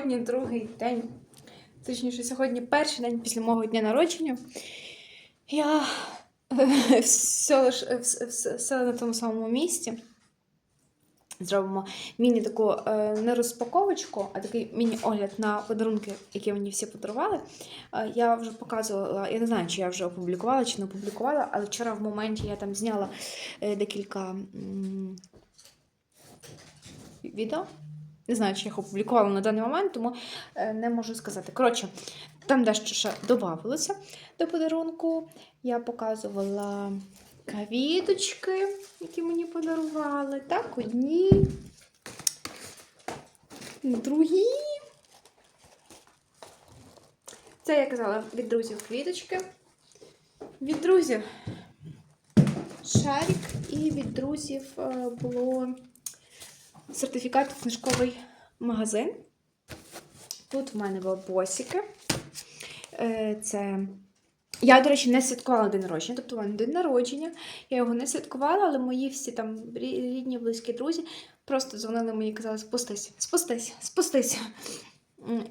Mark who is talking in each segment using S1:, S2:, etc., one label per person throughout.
S1: Сьогодні другий день. Точніше, сьогодні перший день після мого дня народження. Я все, все, все, на тому самому місці. Зробимо міні таку е, не розпаковочку, а такий міні-огляд на подарунки, які мені всі подарували. Е, я вже показувала, я не знаю, чи я вже опублікувала, чи не опублікувала, але вчора в моменті я там зняла е, декілька відео. Не знаю, чи я їх опублікувала на даний момент, тому е, не можу сказати. Коротше, там дещо ще додавалося до подарунку. Я показувала квіточки, які мені подарували. Так, одні, другі. Це я казала від друзів квіточки. Від друзів шарик, і від друзів е, було сертифікат книжковий магазин. Тут в мене бабосики. Е, Це. Я, до речі, не святкувала день народження, тобто в мене день народження. Я його не святкувала, але мої всі там рідні, близькі друзі просто дзвонили мені і казали: спустись, спустись, спустись.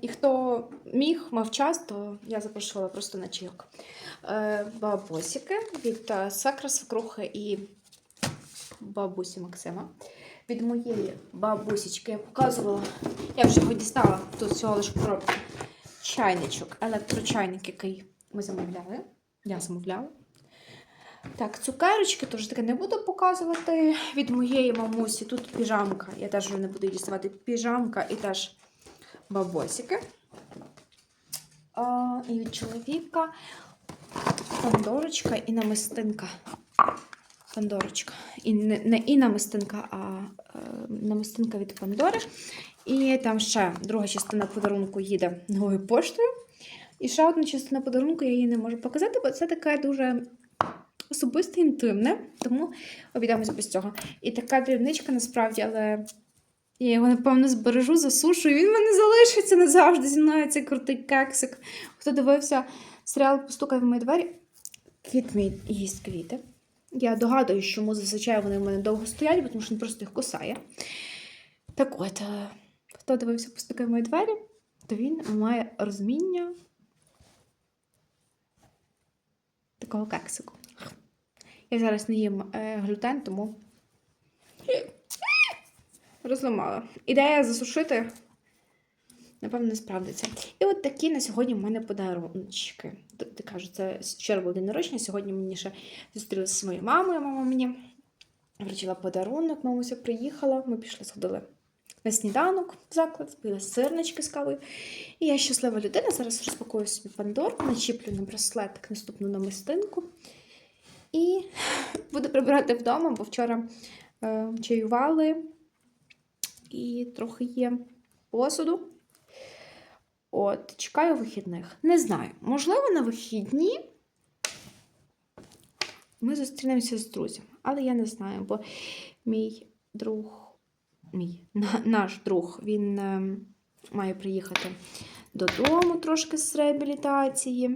S1: І хто міг, мав час, то я запрошувала просто на чайок. Е, Бабосики від е, Сакра, Свекрухи і бабусі Максима. Від моєї бабусечки я показувала. Я вже його дістала тут всього лише коробки. Чайничок, електрочайник, який ми замовляли. Я замовляла. Так, цукерочки теж таке не буду показувати. Від моєї мамусі тут піжамка. Я теж вже не буду діставати. Піжамка і теж бабосики. А, і від чоловіка Пандорочка і намистинка. Пандорочка. І не, не і намистинка, а е, намистинка від Пандори. І там ще друга частина подарунку їде новою поштою. І ще одна частина подарунку я її не можу показати, бо це таке дуже особисте, інтимне, тому обійдемося без цього. І така дрібничка насправді, але я його, напевно, збережу, засушу, і він в мене залишиться назавжди зі мною цей крутий кексик. Хто дивився серіал Постукай в мої двері, кіт мій їсть квіти. Я догадуюсь, чому зазвичай вони в мене довго стоять, тому що він просто їх кусає. Так от, е, хто дивився «Постукай в мої двері, то він має розуміння такого кексику. Я зараз не їм е, глютен, тому розламала. Ідея засушити, напевно, не справдиться. І от такі на сьогодні в мене подарунки. Ти кажу, це вчора був день народження, сьогодні мені ще зустрілися зі своєю мамою. Мама мені вручила подарунок, мамуся приїхала, ми пішли, сходили на сніданок в заклад, пили сирнички з кавою. І я щаслива людина. Зараз розпакую собі пандорку, начіплю на браслетик наступну намистинку. І буду прибирати вдома, бо вчора е, чаювали і трохи є посуду. От, чекаю вихідних. Не знаю, можливо, на вихідні ми зустрінемося з друзями, але я не знаю, бо мій друг, мій наш друг, він е, має приїхати додому трошки з реабілітації,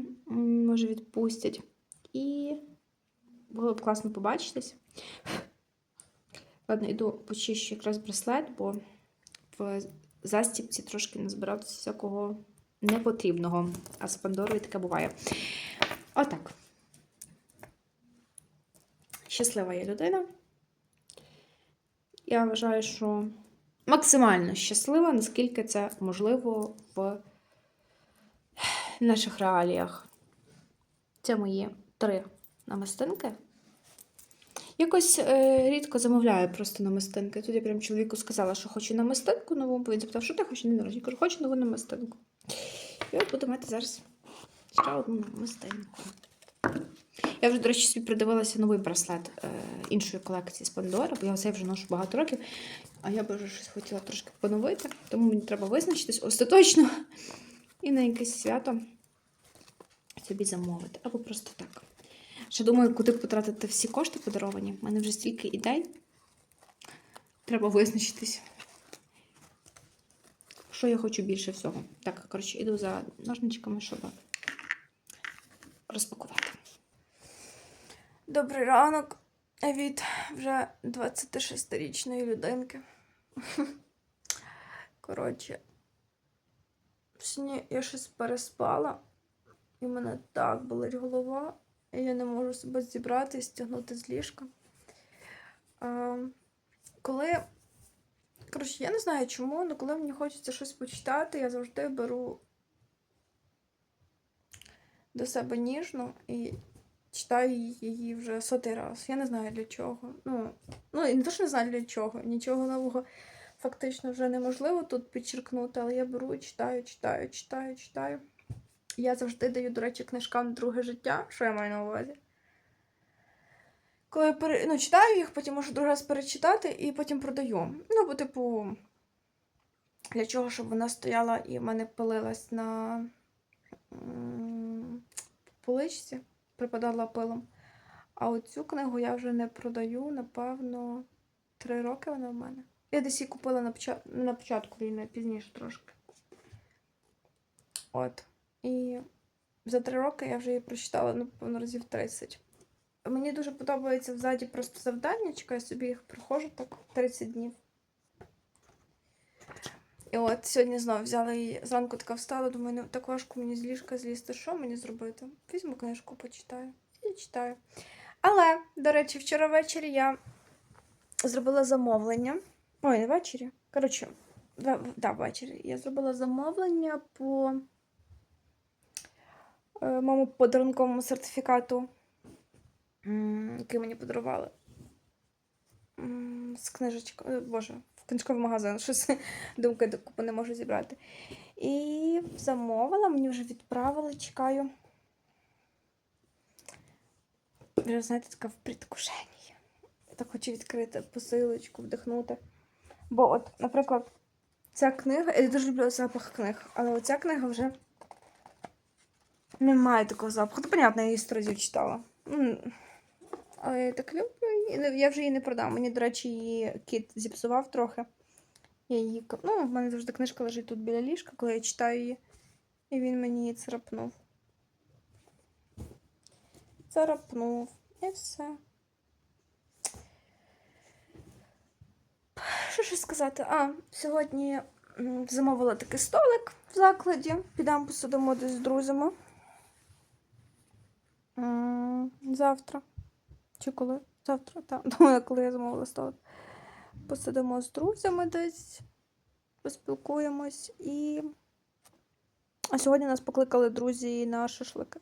S1: може, відпустять. І було б класно побачитись. Ладно, йду почищу якраз браслет, бо в застіпці трошки назбиратися всякого непотрібного. А з Пандорою таке буває. Отак. Щаслива я людина. Я вважаю, що максимально щаслива, наскільки це можливо в наших реаліях. Це мої три намистинки. Якось е, рідко замовляю просто намистинки. Тут я прям чоловіку сказала, що хочу намистинку нову, він запитав, що ти хочеш на народження. Кажу, хочу нову намистинку. І от буду мати зараз ще одну намистинку. Я вже, до речі, собі придивилася новий браслет е, іншої колекції з Пандора, бо я цей вже ношу багато років, а я би вже щось хотіла трошки поновити, тому мені треба визначитись остаточно і на якесь свято собі замовити. Або просто так. Ще думаю, куди потратити всі кошти подаровані. У мене вже стільки ідей. Треба визначитись. Що я хочу більше всього. Так, коротше, іду за ножничками, щоб розпакувати. Добрий ранок від вже 26-річної людинки. Коротше, сьогодні я щось переспала, і в мене так болить голова, я не можу себе зібрати стягнути з ліжка. А, коли. Коротше, я не знаю чому, але коли мені хочеться щось почитати, я завжди беру до себе ніжно і читаю її вже сотий раз. Я не знаю для чого. Ну, ну і не то, не знаю для чого. Нічого нового фактично вже неможливо тут підчеркнути, але я беру і читаю, читаю, читаю, читаю. Я завжди даю, до речі, книжкам друге життя, що я маю на увазі. Коли пере... ну, читаю їх, потім можу другий раз перечитати і потім продаю. Ну, бо, типу, для чого, щоб вона стояла і в мене пилилась на поличці, припадала пилом. А оцю книгу я вже не продаю, напевно, три роки вона в мене. Я десь її купила на, почат... на початку війни, пізніше трошки. От. І за три роки я вже її прочитала, ну, напевно, разів 30. Мені дуже подобається взаді просто завданнячка, я собі їх проходжу так 30 днів. І от сьогодні знову взяла її, зранку така встала, думаю, не так важко мені з ліжка злізти. Що мені зробити? Візьму книжку, почитаю. І читаю. Але, до речі, вчора ввечері я зробила замовлення. Ой, не ввечері. Коротше, да, ввечері. Я зробила замовлення по моєму подарунковому сертифікату, який мені подарували. З книжечкою, боже, в книжковий магазин, щось думки докупи не можу зібрати. І замовила, мені вже відправили, чекаю. Вже, знаєте, така в предвкушенні. Я так хочу відкрити посилочку, вдихнути. Бо, от, наприклад, ця книга, я дуже люблю запах книг, але оця книга вже не має такого запаху. Ну, понятно, я її сто разів читала. Але я так люблю. Я вже її не продам. Мені, до речі, її кіт зіпсував трохи. Я її... Ну, в мене завжди книжка лежить тут біля ліжка, коли я читаю її. І він мені її царапнув. Царапнув. І все. Що ще сказати? А, сьогодні замовила такий столик в закладі. Підемо посидимо десь з друзями. Завтра. Чи коли? Завтра, так. Думаю, коли я замовила столик. Посидимо з друзями десь, поспілкуємось і. А сьогодні нас покликали друзі на шашлики.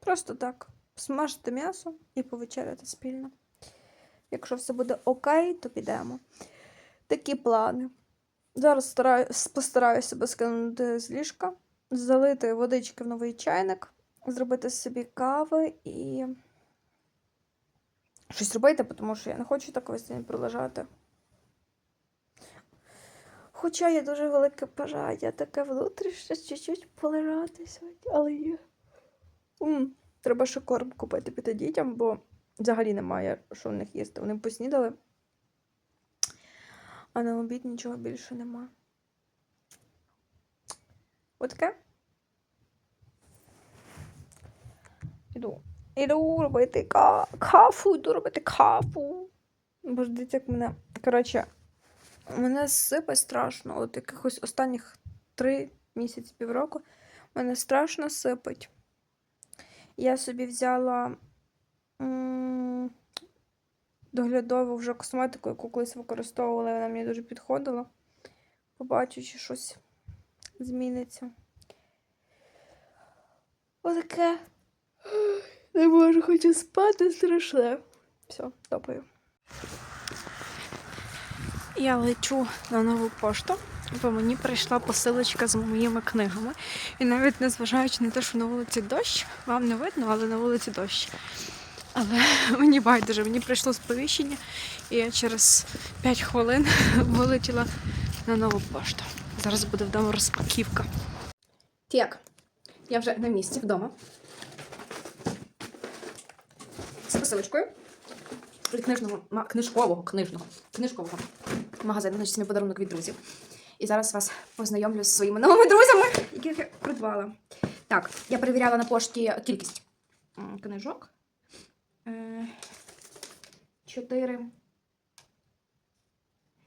S1: Просто так. Смажити м'ясо і повечеряти спільно. Якщо все буде окей, то підемо. Такі плани. Зараз стараю, постараюся себе скинути з ліжка, залити водички в новий чайник, зробити собі кави і щось робити, тому що я не хочу так весь день пролежати. Хоча є дуже велике бажання таке внутрішнє чуть-чуть полежати але є. М, Треба ще корм купити піти дітям, бо взагалі немає, що в них їсти. Вони поснідали, а на обід нічого більше нема. Отаке. Іду. Іду робити ка- кафу, йду робити кафу. Боже, дивіться, як мене. Коротше, мене сипе страшно. От якихось останніх три місяці, півроку. Мене страшно сипить. Я собі взяла м, доглядову вже косметику, яку колись використовувала, вона мені дуже підходила. Побачу, чи щось зміниться. Отаке. Не можу, хочу спати страшне. Все, топаю. Я лечу на нову пошту, бо мені прийшла посилочка з моїми книгами. І навіть незважаючи на те, що на вулиці дощ, вам не видно, але на вулиці дощ. Але мені байдуже, мені прийшло сповіщення, і я через 5 хвилин вилетіла на нову пошту. Зараз буде вдома розпаківка. Так, я вже на місці вдома. З посилочкою. Від книжного, книжкового, книжного, книжкового магазину, значить, мій подарунок від друзів. І зараз вас познайомлю з своїми новими друзями, яких я придбала. Так, я перевіряла на пошті кількість книжок. Е, Чотири.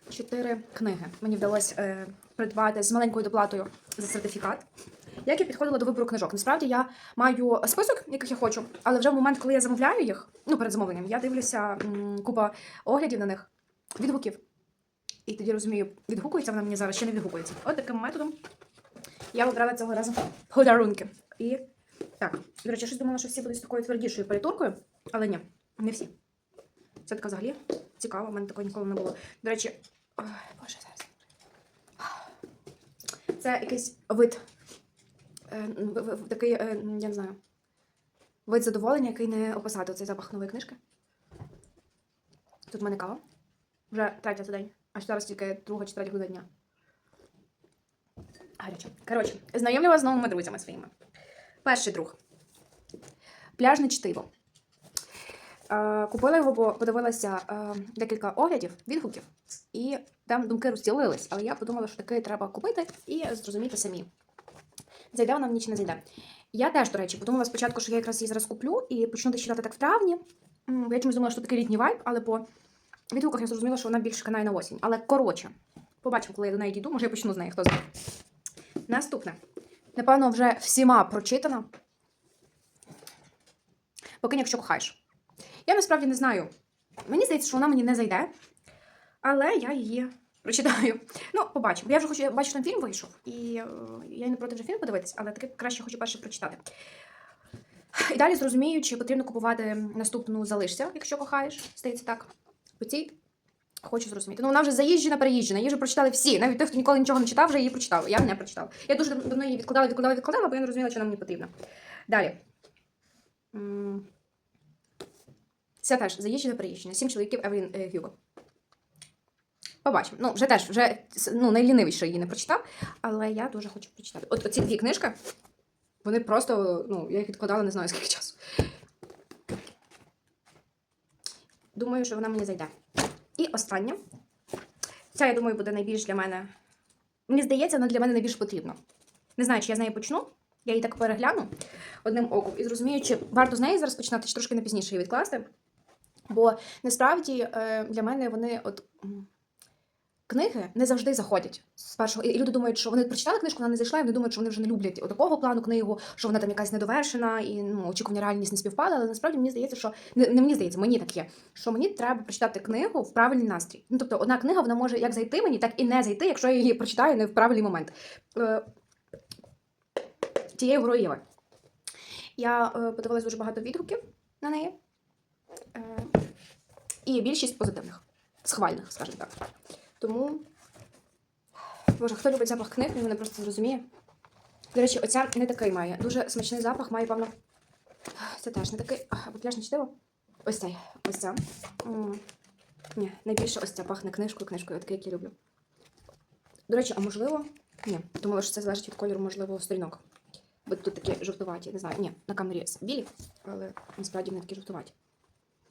S1: чотири книги. Мені вдалося е, придбати з маленькою доплатою за сертифікат. Як я підходила до вибору книжок? Насправді я маю список, яких я хочу, але вже в момент, коли я замовляю їх, ну перед замовленням, я дивлюся купа оглядів на них, відгуків. І тоді розумію, відгукується вона мені зараз чи не відгукується. От таким методом я вибрала цього разу подарунки. І так, до речі, щось думала, що всі будуть з такою твердішою перетуркою, але ні, не всі. Це така взагалі цікаво, в мене такого ніколи не було. До речі, ой, боже, зараз. Це якийсь вид. е, Такий, е, я не знаю. Вид задоволення, який не описати цей запах нової книжки. Тут в мене кава. Вже третя за день. Аж зараз тільки друга чи третя година дня. Гаряче. Коротше, знайомлю вас з новими друзями своїми. Перший друг. Пляжне чтиво. Е, Купила його, бо подивилася е, декілька оглядів, відгуків, і там думки розділились. Але я подумала, що таки треба купити і зрозуміти самі. Зайде вона мені чи не зайде. Я теж, до речі, подумала спочатку, що я якраз її зараз куплю і почну десь так в травні. Я чомусь думала, що такий літній вайб, але по відгуках я зрозуміла, що вона більше канає на осінь. Але коротше, побачимо, коли я до неї дійду, може я почну з неї, хто знає. Наступне. Напевно, вже всіма прочитана. Покинь, якщо кохаєш. Я насправді не знаю. Мені здається, що вона мені не зайде, але я її прочитаю. Ну, побачимо. Я вже хочу, бачу, там фільм вийшов, і е, я не проти вже фільм подивитись, але таки краще хочу перше прочитати. І далі зрозумію, чи потрібно купувати наступну залишся, якщо кохаєш. Здається так. По цій хочу зрозуміти. Ну, вона вже заїжджена, переїжджена. Її вже прочитали всі. Навіть той, хто ніколи нічого не читав, вже її прочитав. Я не прочитала. Я дуже дав- давно її відкладала, відкладала, відкладала, бо я не розуміла, що вона мені потрібна. Далі. Це теж заїжджена, переїжджена. Сім чоловіків Евелін е, Гюго. Побачимо. Ну, вже теж, вже ну, найлінивіше її не прочитав, але я дуже хочу прочитати. От оці дві книжки, вони просто, ну, я їх відкладала не знаю скільки часу. Думаю, що вона мені зайде. І остання. Ця, я думаю, буде найбільш для мене. Мені здається, вона для мене найбільш потрібна. Не знаю, чи я з нею почну. Я її так перегляну одним оком і зрозумію, чи варто з неї зараз починати, чи трошки на пізніше її відкласти. Бо насправді е, для мене вони от. Книги не завжди заходять з першого. І люди думають, що вони прочитали книжку, вона не зайшла, і вони думають, що вони вже не люблять такого плану книгу, що вона там якась недовершена, і ну, очікування реальність не співпали. Але насправді мені здається, що не, не мені здається, мені так є, що мені треба прочитати книгу в правильний настрій. Ну тобто, одна книга вона може як зайти мені, так і не зайти, якщо я її прочитаю не в правильний момент. Е, Тієї грою Єви. Я е, подивилась дуже багато відгуків на неї. І більшість позитивних, схвальних, скажімо так. Тому, боже, хто любить запах книг, він мене просто зрозуміє. До речі, оця не такий має. Дуже смачний запах, має, певно. Це теж не такий. Або пляжне чтиво. Ось цей. Ось ця. Ні, найбільше ось ця пахне книжкою, книжкою, такий, який люблю. До речі, а можливо. Ні, думала, що це залежить від кольору, можливо, сторінок. Бо тут такі жовтуваті, не знаю. Ні, на камері білі, але насправді вони такі жовтуваті.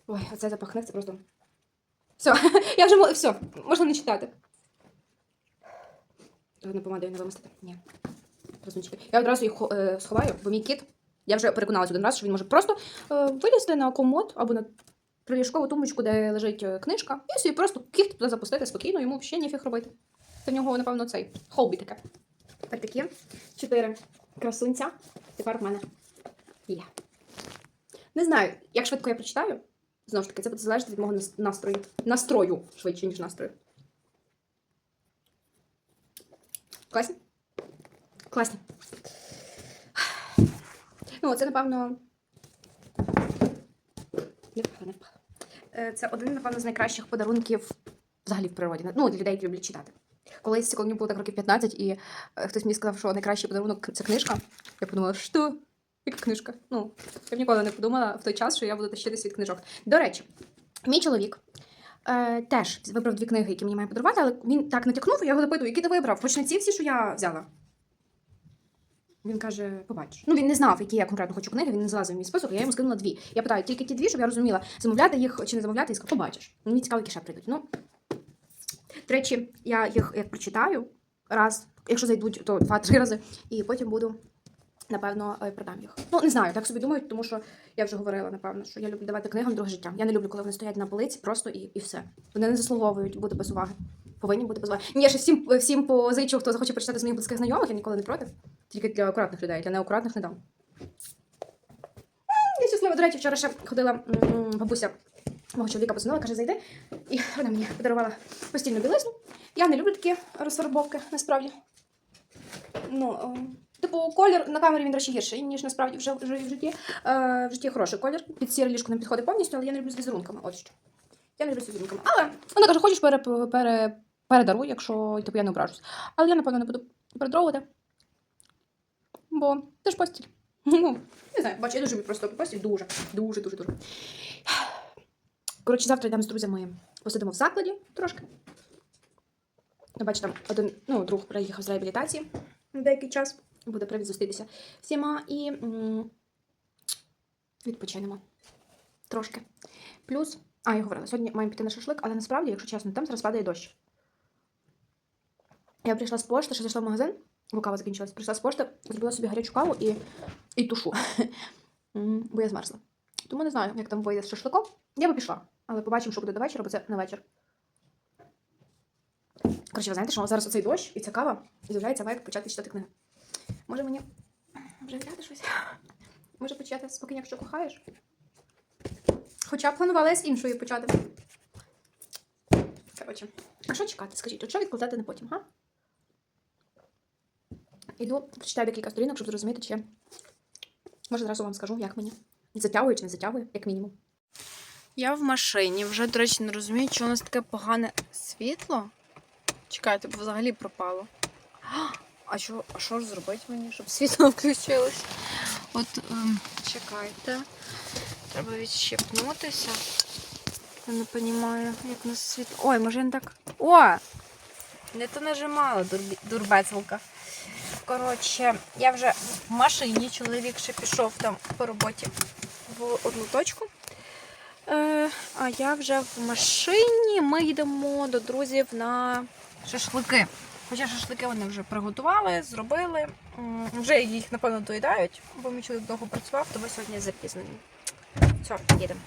S1: Ой, а це запах книг, це просто. Все, я вже все, можна не читати. Не помадою не вимастити. Ні. Красунчики. Я одразу їх е, сховаю, бо мій кіт. Я вже переконалась один раз, що він може просто е, вилізти на комод або на приліжкову тумбочку, де лежить е, книжка, і собі просто кіт туди запустити спокійно, йому ще ніфіг робити. Це в нього, напевно, цей хобі таке. Так такі чотири красунця. Тепер в мене є. Не знаю, як швидко я прочитаю. Знову ж таки, це буде залежати від мого настрою. Настрою швидше, ніж настрою. Класні? Класні. Ну, це, напевно. Е, Це один, напевно, з найкращих подарунків взагалі в природі. Ну, для людей, які люблять читати. Колись, коли мені було так років 15, і е, хтось мені сказав, що найкращий подарунок це книжка. Я подумала, що? Яка книжка? Ну, я б ніколи не подумала в той час, що я буду тащитись від книжок. До речі, мій чоловік е, теж вибрав дві книги, які мені має подарувати, але він так натякнув, я його запитую, які ти вибрав? Хоч не ці всі, що я взяла. Він каже, побачиш. Ну, він не знав, які я конкретно хочу книги, він не залазив в мій список, я йому скинула дві. Я питаю, тільки ті дві, щоб я розуміла, замовляти їх чи не замовляти, і сказав, побачиш. Мені цікаво, які ще прийдуть. Ну, до речі, я їх як прочитаю раз, якщо зайдуть, то два-три рази, і потім буду напевно, е, продам їх. Ну, не знаю, так собі думаю, тому що я вже говорила, напевно, що я люблю давати книгам друге життя. Я не люблю, коли вони стоять на полиці просто і, і все. Вони не заслуговують бути без уваги. Повинні бути без уваги. Ні, я ще всім, всім позичу, хто захоче прочитати з моїх близьких знайомих, я ніколи не проти. Тільки для акуратних людей, для неакуратних не дам. Я щаслива, до речі, вчора ще ходила бабуся мого чоловіка позвонила, каже, зайди. І вона мені подарувала постільну білизну. Я не люблю такі розфарбовки, насправді. Ну, е, типу, колір на камері він речі гірший, ніж насправді вже, вже в житті. Е, в житті хороший колір. Під сіре ліжко не підходить повністю, але я не люблю з візерунками. От що. Я не люблю з візерунками. Але вона каже, хочеш пере, пере, передаруй, якщо типу, я не ображусь. Але я, напевно, не буду передаровувати. Бо це ж постіль. Ну, не знаю, бачу, я дуже просто постіль. Дуже, дуже, дуже, дуже. Коротше, завтра йдемо з друзями, посидимо в закладі трошки. Ну, бачите, там один ну, друг приїхав з реабілітації на деякий час. Буде привід зустрітися всіма і відпочинемо трошки. Плюс, а, я говорила, сьогодні маємо піти на шашлик, але насправді, якщо чесно, там зараз падає дощ. Я прийшла з пошти, ще зайшла в магазин, бо кава закінчилась. Прийшла з пошти, зробила собі гарячу каву і, і тушу. Бо я змерзла. Тому не знаю, як там вийде з шашликом. Я би пішла, але побачимо, що буде до вечора, бо це на вечір. Коротше, ви знаєте, що зараз оцей дощ і ця кава з'являється вайб почати читати книги. Може мені вже взяти щось? Може почати спокійно, якщо кохаєш? Хоча планувала я з іншої почати. Коротше, а що чекати? Скажіть, от що відкладати на потім, га? Іду, прочитаю декілька сторінок, щоб зрозуміти, чи. Може, зразу вам скажу, як мені. Затягує чи не затягує, як мінімум.
S2: Я в машині. Вже, до речі, не розумію, чи у нас таке погане світло. Чекайте, бо взагалі пропало. А, А що, а що ж зробити мені, щоб світло включилось? От ем, чекайте. Треба відщепнутися. Я не розумію, як нас світло. Ой, може не так. О! Не то нажимала дурбі- дурбецелка. Коротше, я вже в машині, чоловік ще пішов там по роботі в одну точку. Е, а я вже в машині. Ми йдемо до друзів на шашлики. Хоча шашлики вони вже приготували, зробили. Вже їх, напевно, доїдають, бо мій чоловік довго працював, тому сьогодні запізнені. Все, їдемо.